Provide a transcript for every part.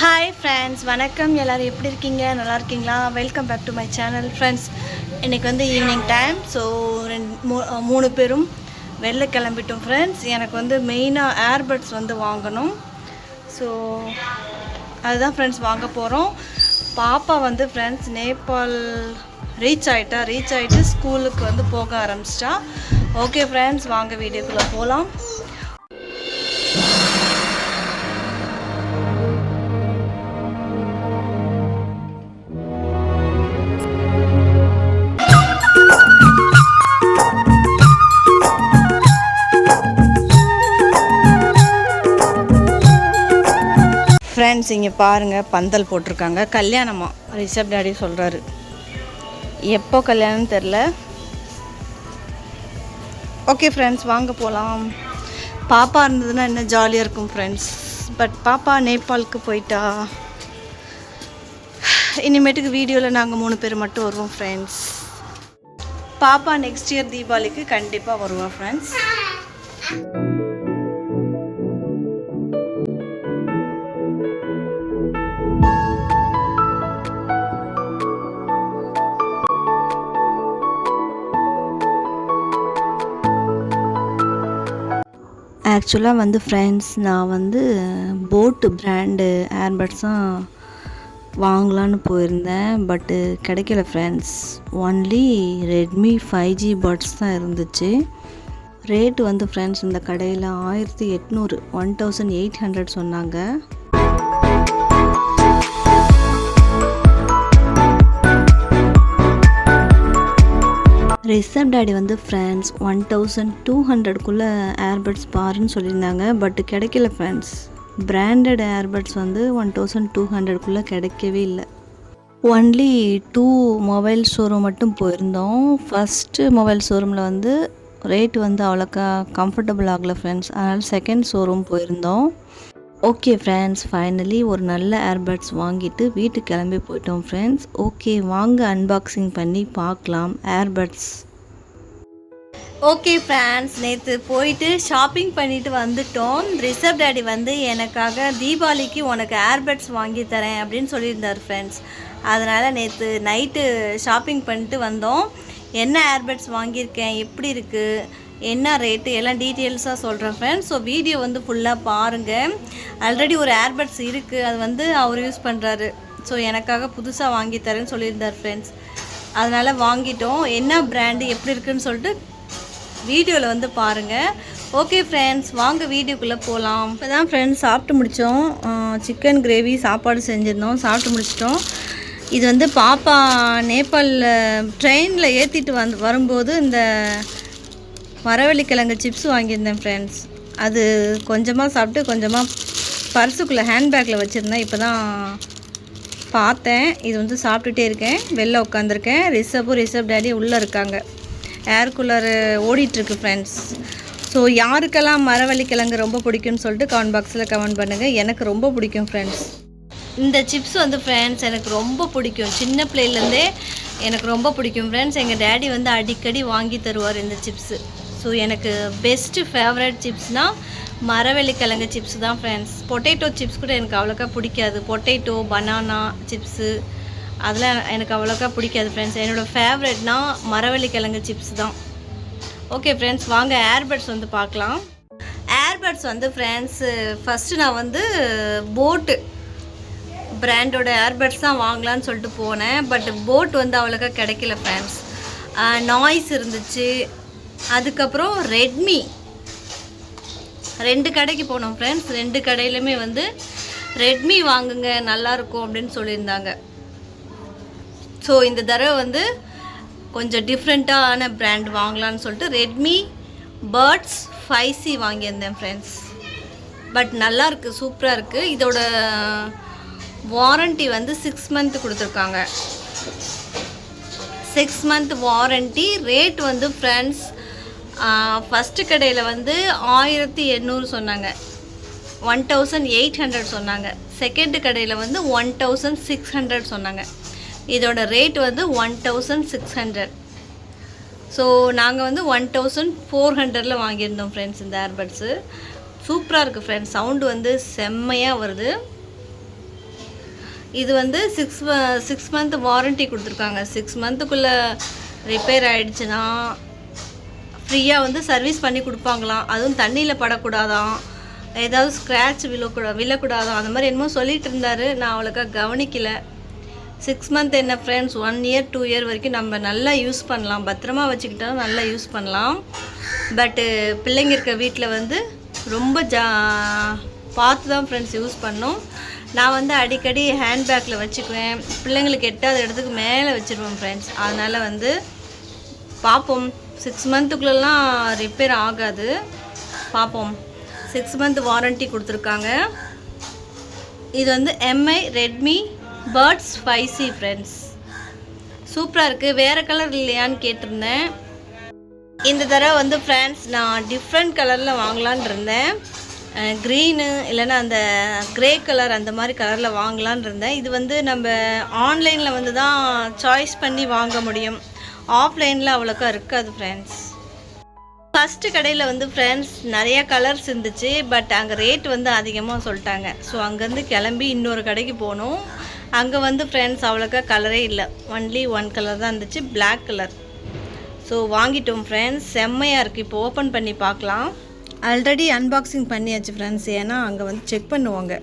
Hi friends வணக்கம். எல்லோரும் எப்படி இருக்கீங்க? நல்லா இருக்கீங்களா? Welcome back to my channel friends இன்றைக்கி வந்து ஈவினிங் டைம் ஸோ ரெண்டு மூ- மூணு பேரும் வெளில கிளம்பிட்டோம் ஃப்ரெண்ட்ஸ் எனக்கு வந்து மெயினாக ஏர்பட்ஸ் வந்து வாங்கணும். ஸோ அதுதான் ஃப்ரெண்ட்ஸ் வாங்க போகிறோம் பாப்பா வந்து ஃப்ரெண்ட்ஸ் நேபாள் ரீச் ஆகிட்டா ரீச் ஆகிட்டு ஸ்கூலுக்கு வந்து போக ஆரம்பிச்சிட்டா. ஓகே ஃப்ரெண்ட்ஸ் வாங்க வீடியோக்குள்ளே போகலாம் ஃப்ரெண்ட்ஸ் இங்கே பாருங்கள் பந்தல் போட்டிருக்காங்க. கல்யாணமா? ரிஷப் டாடி சொல்கிறாரு எப்போ கல்யாணம்னு தெரில ஓகே ஃப்ரெண்ட்ஸ் வாங்க போகலாம் பாப்பா இருந்ததுன்னா இன்னும் ஜாலியாக இருக்கும் ஃப்ரெண்ட்ஸ் பட் பாப்பா நேபாளுக்கு போயிட்டா. இனிமேட்டுக்கு வீடியோவில் நாங்கள் மூணு பேர் மட்டும் வருவோம் ஃப்ரெண்ட்ஸ் பாப்பா நெக்ஸ்ட் இயர் தீபாவளிக்கு கண்டிப்பாக வருவோம் ஃப்ரெண்ட்ஸ் ஆக்சுவலாக வந்து ஃப்ரெண்ட்ஸ் நான் வந்து போட்டு பிராண்டு ஏர்பட்ஸ் தான் வாங்கலான்னு போயிருந்தேன். பட்டு கிடைக்கல friends only Redmi five G buds தான் இருந்துச்சு. ரேட்டு வந்து ஃப்ரெண்ட்ஸ் இந்த கடையில் ஆயிரத்தி எட்நூறு ஒன் தௌசண்ட் எயிட் ஹண்ட்ரட் சொன்னாங்க. ரிசர்வ் டேடி வந்து ஃப்ரெண்ட்ஸ் ஒன் தௌசண்ட் டூ ஹண்ட்ரட்குள்ளே ஏர்பட்ஸ் பாருன்னு சொல்லியிருந்தாங்க பட் கிடைக்கல ஃப்ரெண்ட்ஸ் பிராண்டட் ஏர்பட்ஸ் வந்து ஒன் தௌசண்ட் டூ ஹண்ட்ரட்குள்ளே கிடைக்கவே இல்லை. ஒன்லி டூ மொபைல் ஷோரூம் மட்டும் போயிருந்தோம். ஃபஸ்ட்டு மொபைல் ஷோரூமில் வந்து ரேட் வந்து அவ்வளோக்கா கம்ஃபர்டபுள் ஆகலை ஃப்ரெண்ட்ஸ் அதனால் செகண்ட் ஷோரூம் போயிருந்தோம். ஓகே ஃப்ரெண்ட்ஸ் ஃபைனலி ஒரு நல்ல ஏர்பட்ஸ் வாங்கிட்டு வீட்டுக்கு கிளம்பி போயிட்டோம் ஃப்ரெண்ட்ஸ் ஓகே வாங்க அன்பாக்சிங் பண்ணி பார்க்கலாம் ஏர்பட்ஸ் ஓகே ஃப்ரெண்ட்ஸ் நேற்று போயிட்டு ஷாப்பிங் பண்ணிட்டு வந்துட்டோம். ரிஷப் டேடி வந்து எனக்காக தீபாவளிக்கு உனக்கு ஏர்பட்ஸ் வாங்கி தரேன் அப்படின்னு சொல்லியிருந்தார் ஃப்ரெண்ட்ஸ் அதனால் நேற்று நைட்டு ஷாப்பிங் பண்ணிட்டு வந்தோம். என்ன ஏர்பட்ஸ் வாங்கியிருக்கேன்? எப்படி இருக்குது என்ன ரேட்டு எல்லாம் டீட்டெயில்ஸாக சொல்கிறேன் ஃப்ரெண்ட்ஸ் ஸோ வீடியோ வந்து ஃபுல்லாக பாருங்கள் ஆல்ரெடி ஒரு ஏர்பட்ஸ் இருக்குது அது வந்து அவர் யூஸ் பண்ணுறாரு ஸோ எனக்காக புதுசாக வாங்கி தரேன்னு சொல்லியிருந்தார் ஃப்ரெண்ட்ஸ் அதனால் வாங்கிட்டோம். என்ன பிராண்டு எப்படி இருக்குன்னு சொல்லிட்டு வீடியோவில் வந்து பாருங்கள் ஓகே ஃப்ரெண்ட்ஸ் வாங்க வீடியோக்குள்ளே போகலாம் இப்போ தான் ஃப்ரெண்ட்ஸ் சாப்பிட்டு முடித்தோம் சிக்கன் கிரேவி சாப்பாடு செஞ்சுருந்தோம். சாப்பிட்டு முடிச்சிட்டோம். இது வந்து பாப்பா நேபாளில் ட்ரெயினில் ஏற்றிட்டு வந்து வரும்போது இந்த மரவள்ளிக்கிழங்கு சிப்ஸ் வாங்கியிருந்தேன் ஃப்ரெண்ட்ஸ் அது கொஞ்சமாக சாப்பிட்டு கொஞ்சமாக பர்ஸுக்குள்ளே ஹேண்ட்பேக்கில் வச்சுருந்தேன். இப்போ தான் பார்த்தேன். இது வந்து சாப்பிட்டுட்டே இருக்கேன். வெளில உட்காந்துருக்கேன் ரிஷப்பும் ரிசர்வ் டேடி உள்ளே இருக்காங்க. ஏர் கூலர் ஓடிட்டுருக்கு ஃப்ரெண்ட்ஸ் ஸோ யாருக்கெல்லாம் மரவள்ளிக்கிழங்கு ரொம்ப பிடிக்கும்னு சொல்லிட்டு கமெண்ட் பாக்ஸில் கமெண்ட் பண்ணுங்கள் எனக்கு ரொம்ப பிடிக்கும் ஃப்ரெண்ட்ஸ் இந்த சிப்ஸ் வந்து ஃப்ரெண்ட்ஸ் எனக்கு ரொம்ப பிடிக்கும். சின்ன பிள்ளையிலேருந்தே எனக்கு ரொம்ப பிடிக்கும் ஃப்ரெண்ட்ஸ் எங்கள் டேடி வந்து அடிக்கடி வாங்கி தருவார் இந்த சிப்ஸு ஸோ எனக்கு பெஸ்ட்டு ஃபேவரட் சிப்ஸ்னால் மரவள்ளிக்கிழங்கு சிப்ஸ் தான் ஃப்ரெண்ட்ஸ் பொட்டேட்டோ சிப்ஸ் கூட எனக்கு அவ்வளோக்கா பிடிக்காது. பொட்டேட்டோ பனானா சிப்ஸு அதெல்லாம் எனக்கு அவ்வளோக்கா பிடிக்காது ஃப்ரெண்ட்ஸ் என்னோடய ஃபேவரட்னா மரவள்ளிக்கிழங்கு சிப்ஸ் தான். ஓகே ஃப்ரெண்ட்ஸ் வாங்க ஏர்பட்ஸ் வந்து பார்க்கலாம். ஏர்பட்ஸ் வந்து ஃப்ரெண்ட்ஸு ஃபஸ்ட்டு நான் வந்து போட்டு பிராண்டோட ஏர்பட்ஸ் தான் வாங்கலான்னு சொல்லிட்டு போனேன். பட் போட் வந்து அவ்வளோக்கா கிடைக்கல ஃப்ரெண்ட்ஸ் நாய்ஸ் இருந்துச்சு. அதுக்கப்புறம் ரெட்மி. ரெண்டு கடைக்கு போனோம் ஃப்ரெண்ட்ஸ் ரெண்டு கடையிலுமே வந்து ரெட்மி வாங்குங்க நல்லாயிருக்கும் அப்படின்னு சொல்லியிருந்தாங்க. ஸோ இந்த தடவை வந்து கொஞ்சம் டிஃப்ரெண்ட்டான பிராண்ட் வாங்கலாம்னு சொல்லிட்டு ரெட்மி பேர்ட்ஸ் ஃபைவ் சி வாங்கியிருந்தேன் ஃப்ரெண்ட்ஸ் பட் நல்லாயிருக்கு சூப்பராக இருக்குது இதோட வாரண்ட்டி வந்து சிக்ஸ் மந்த் கொடுத்துருக்காங்க. சிக்ஸ் மந்த் வாரண்ட்டி ரேட் வந்து ஃப்ரெண்ட்ஸ் ஃபஸ்ட்டு கடையில் வந்து ஆயிரத்தி எண்ணூறு சொன்னாங்க. ஒன் தௌசண்ட் எயிட் ஹண்ட்ரட் சொன்னாங்க. செகண்டு கடையில் வந்து ஒன் தௌசண்ட் சிக்ஸ் ஹண்ட்ரட் சொன்னாங்க. இதோட ரேட் வந்து one thousand six hundred so நாங்கள் வந்து ஒன் தௌசண்ட் ஃபோர் ஹண்ட்ரடில் வாங்கியிருந்தோம் ஃப்ரெண்ட்ஸ் இந்த ஏர்பட்ஸு சூப்பராக இருக்குது ஃப்ரெண்ட்ஸ் சவுண்டு வந்து செம்மையாக வருது. இது வந்து சிக்ஸ் சிக்ஸ் மந்த் வாரண்ட்டி கொடுத்துருக்காங்க. சிக்ஸ் மந்த்துக்குள்ளே ரிப்பேர் ஆகிடுச்சுன்னா ஃப்ரீயாக வந்து சர்வீஸ் பண்ணி கொடுப்பாங்களாம் அதுவும் தண்ணியில் படக்கூடாதாம் ஏதாவது ஸ்க்ராட்ச் விழக்கூடா விழக்கூடாதான் அந்த மாதிரி என்னமோ சொல்லிகிட்டு இருந்தார். நான் அவளுக்கா கவனிக்கலை. சிக்ஸ் மந்த் என்ன friends one year two year வரைக்கும் நம்ம நல்லா யூஸ் பண்ணலாம். பத்திரமா வச்சுக்கிட்டாலும் நல்லா யூஸ் பண்ணலாம். பட்டு பிள்ளைங்க இருக்க வீட்டில் வந்து ரொம்ப ஜா பார்த்து தான் ஃப்ரெண்ட்ஸ் யூஸ் பண்ணோம். நான் வந்து அடிக்கடி ஹேண்ட்பேக்கில் வச்சுக்குவேன். பிள்ளைங்களுக்கு எட்டாவது இடத்துக்கு மேலே வச்சுருவேன் ஃப்ரெண்ட்ஸ் அதனால் வந்து பார்ப்போம். சிக்ஸ் மந்த்துக்குள்ளெல்லாம் ரிப்பேர் ஆகாது. பார்ப்போம் சிக்ஸ் மந்த் வாரண்ட்டி கொடுத்துருக்காங்க. இது வந்து எம்ஐ ரெட்மி பேர்ட்ஸ் ஸ்பைசி ஃப்ரெண்ட்ஸ் சூப்பராக இருக்குது வேறு கலர் இல்லையான்னு கேட்டிருந்தேன். இந்த தடவை வந்து ஃப்ரெண்ட்ஸ் நான் டிஃப்ரெண்ட் கலரில் வாங்கலான் இருந்தேன். க்ரீனு இல்லைன்னா அந்த க்ரே கலர் அந்த மாதிரி கலரில் வாங்கலான் இருந்தேன். இது வந்து நம்ம ஆன்லைனில் வந்து தான் சாய்ஸ் பண்ணி வாங்க முடியும். ஆஃப்லைனில் அவ்வளோக்கா இருக்காது ஃப்ரெண்ட்ஸ் ஃபஸ்ட்டு கடையில் வந்து ஃப்ரெண்ட்ஸ் நிறைய கலர்ஸ் இருந்துச்சு. பட் அங்கே ரேட் வந்து அதிகமாக சொல்லிட்டாங்க. ஸோ அங்கேருந்து கிளம்பி இன்னொரு கடைக்கு போனோம். அங்கே வந்து ஃப்ரெண்ட்ஸ் அவ்வளோக்கா கலரே இல்லை. ஒன்லி ஒன் கலர் தான் இருந்துச்சு பிளாக் கலர் ஸோ வாங்கிட்டோம் ஃப்ரெண்ட்ஸ் செம்மையாக இருக்குது இப்போ ஓப்பன் பண்ணி பார்க்கலாம். ஆல்ரெடி அன்பாக்சிங் பண்ணியாச்சு ஃப்ரெண்ட்ஸ் ஏன்னா அங்கே வந்து செக் பண்ணுவாங்க.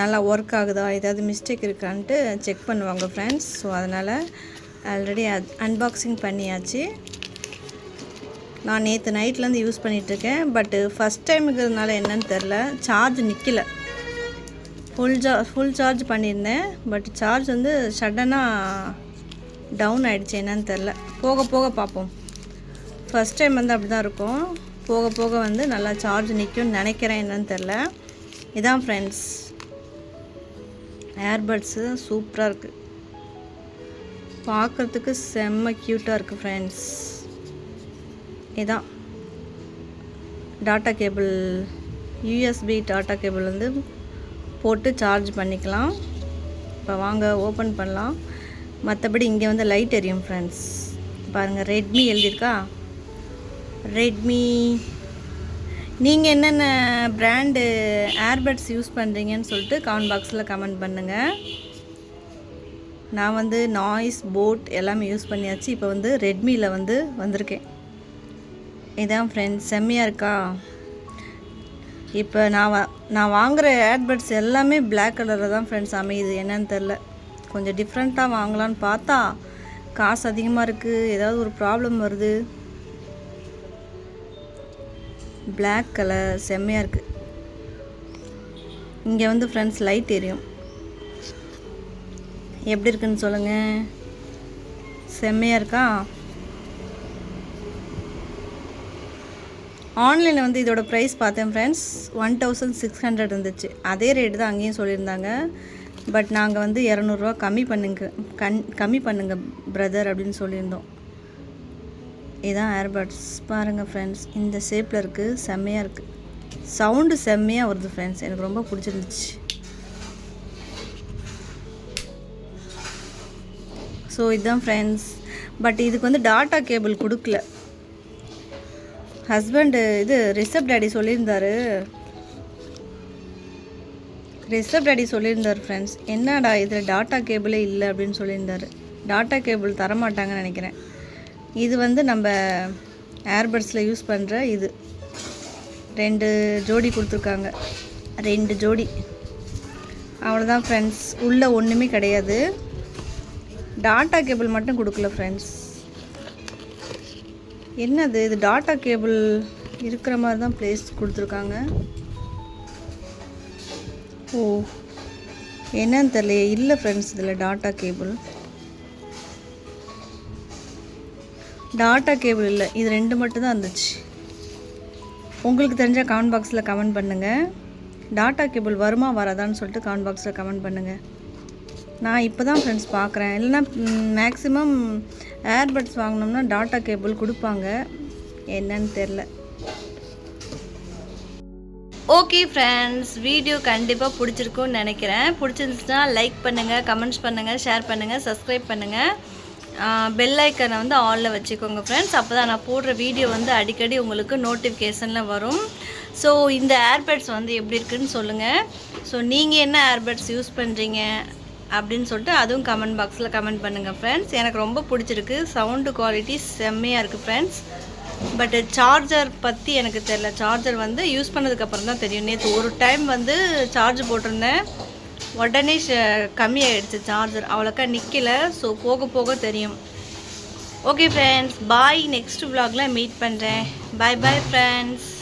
நல்லா ஒர்க் ஆகுதா? ஏதாவது மிஸ்டேக் இருக்கான்ட்டு செக் பண்ணுவாங்க ஃப்ரெண்ட்ஸ் ஸோ அதனால் ஆல்ரெடி அன்பாக்சிங் பண்ணியாச்சு. நான் நேற்று நைட்லேருந்து யூஸ் பண்ணிகிட்ருக்கேன் பட்டு ஃபஸ்ட் டைமுங்கிறதுனால என்னன்னு தெரில. சார்ஜ் நிற்கல ஃபுல் சா ஃபுல் சார்ஜ் பண்ணியிருந்தேன். பட் சார்ஜ் வந்து சடனாக டவுன் ஆகிடுச்சு என்னன்னு தெரில. போக போக பார்ப்போம் ஃபஸ்ட் டைம் வந்து அப்படி தான் இருக்கும். போக போக வந்து நல்லா சார்ஜ் நிற்கும்னு நினைக்கிறேன். என்னன்னு தெரில. இதான் ஃப்ரெண்ட்ஸ் ஏர்பட்ஸு சூப்பராக இருக்குது பார்க்குறதுக்கு செம்ம க்யூட்டாக இருக்குது ஃப்ரெண்ட்ஸ் இதான். Data cable USB data cable வந்து போட்டு சார்ஜ் பண்ணிக்கலாம். இப்போ வாங்க ஓப்பன் பண்ணலாம். மற்றபடி இங்கே வந்து லைட் எரியும் ஃப்ரெண்ட்ஸ் பாருங்கள் ரெட்மி எழுதியிருக்கா? ரெட்மி நீங்கள் என்னென்ன பிராண்டு ஏர்பட்ஸ் யூஸ் பண்ணுறீங்கன்னு சொல்லிட்டு கமெண்ட் பாக்ஸில் கமெண்ட் பண்ணுங்கள் நான் வந்து நாய்ஸ் போட் எல்லாமே யூஸ் பண்ணியாச்சு. இப்போ வந்து ரெட்மியில் வந்து வந்திருக்கேன். இதான் ஃப்ரெண்ட்ஸ் செம்மையாக இருக்கா? இப்போ நான் வா நான் வாங்குகிற ஏட்பட்ஸ் எல்லாமே பிளாக் கலரில் தான் ஃப்ரெண்ட்ஸ் அமையுது. என்னன்னு தெரில கொஞ்சம் டிஃப்ரெண்ட்டாக வாங்கலான்னு பார்த்தா காசு அதிகமாக இருக்குது ஏதாவது ஒரு ப்ராப்ளம் வருது. பிளாக் கலர் செம்மையாக இருக்குது இங்கே வந்து ஃப்ரெண்ட்ஸ் லைட் எரியும். எப்படி இருக்குன்னு சொல்லுங்கள் செம்மையாக இருக்கா? ஆன்லைனில் வந்து இதோட ப்ரைஸ் பார்த்தேன் friends one thousand six hundred இருந்துச்சு. அதே ரேட்டு தான் அங்கேயும் சொல்லியிருந்தாங்க. பட் நாங்கள் வந்து இரநூறுவா கம்மி பண்ணுங்க கண் கம்மி பண்ணுங்க பிரதர் அப்படின்னு சொல்லியிருந்தோம். இதுதான் ஏர்பட்ஸ் பாருங்கள் ஃப்ரெண்ட்ஸ் இந்த ஷேப்பில் இருக்குது செம்மையாக இருக்குது சவுண்டு செம்மையாக வருது ஃப்ரெண்ட்ஸ் எனக்கு ரொம்ப பிடிச்சிருந்துச்சு. ஸோ இதுதான் ஃப்ரெண்ட்ஸ் பட் இதுக்கு வந்து டாட்டா கேபிள் கொடுக்கல. ஹஸ்பண்டு இது ரிஷப் டேடி சொல்லியிருந்தாரு. ரிஷப் டேடி சொல்லியிருந்தார் ஃப்ரெண்ட்ஸ் என்னடா இதில் டாட்டா கேபிளே இல்லை? அப்படின்னு சொல்லியிருந்தாரு. டாட்டா கேபிள் தரமாட்டாங்கன்னு நினைக்கிறேன். இது வந்து நம்ம ஏர்பட்ஸில் யூஸ் பண்ணுற இது. ரெண்டு ஜோடி கொடுத்துருக்காங்க. ரெண்டு ஜோடி. அவ்வளோதான் ஃப்ரெண்ட்ஸ் உள்ளே ஒன்றுமே கிடையாது. டாட்டா கேபிள் மட்டும் கொடுக்கல ஃப்ரெண்ட்ஸ் என்னது இது டாட்டா கேபிள் இருக்கிற மாதிரி தான் ப்ளேஸ் கொடுத்துருக்காங்க. ஓ என்னன்னு தெரியலையே. இல்லை ஃப்ரெண்ட்ஸ் இதில் டாட்டா கேபிள். டாட்டா கேபிள் இல்லை இது ரெண்டு மட்டும் தான் இருந்துச்சு உங்களுக்கு தெரிஞ்ச கமெண்ட் பாக்ஸில் கமெண்ட் பண்ணுங்கள் டாட்டா கேபிள் வருமா வராதான்னு சொல்லிட்டு கமெண்ட் பாக்ஸில் கமெண்ட் பண்ணுங்கள் நான் இப்போ தான் ஃப்ரெண்ட்ஸ் பார்க்குறேன் இல்லைன்னா மேக்ஸிமம் ஏர்பட்ஸ் வாங்கினோம்னா டாட்டா கேபிள் கொடுப்பாங்க. என்னன்னு தெரில ஓகே ஃப்ரெண்ட்ஸ் வீடியோ கண்டிப்பாக பிடிச்சிருக்கும்னு நினைக்கிறேன். பிடிச்சிருந்துச்சுன்னா லைக் பண்ணுங்கள் கமெண்ட்ஸ் பண்ணுங்கள் ஷேர் பண்ணுங்கள் சப்ஸ்கிரைப் பண்ணுங்கள் பெல் ஐக்கனை வந்து ஆலில் வச்சுக்கோங்க ஃப்ரெண்ட்ஸ் அப்போ தான் நான் போடுற வீடியோ வந்து அடிக்கடி உங்களுக்கு நோட்டிஃபிகேஷனில் வரும். ஸோ இந்த ஏர்பட்ஸ் வந்து எப்படி இருக்குன்னு சொல்லுங்கள் ஸோ நீங்கள் என்ன ஏர்பட்ஸ் யூஸ் பண்ணுறீங்க அப்படின்னு சொல்லிட்டு அதுவும் கமெண்ட் பாக்ஸில் கமெண்ட் பண்ணுங்கள் ஃப்ரெண்ட்ஸ் எனக்கு ரொம்ப பிடிச்சிருக்கு. சவுண்டு குவாலிட்டி செம்மையாக இருக்குது ஃப்ரெண்ட்ஸ் பட்டு சார்ஜர் பற்றி எனக்கு தெரில சார்ஜர் வந்து யூஸ் பண்ணதுக்கப்புறம் தான் தெரியும். நேற்று ஒரு டைம் வந்து சார்ஜ் போட்டிருந்தேன். உடனே ஷ- கம்மியாயிடுச்சு சார்ஜர் அவ்வளோக்கா நிற்கல ஸோ போக போக தெரியும். ஓகே ஃப்ரெண்ட்ஸ் பாய் நெக்ஸ்ட் vlogல மீட் பண்ணுறேன் பாய் பாய் ஃப்ரெண்ட்ஸ்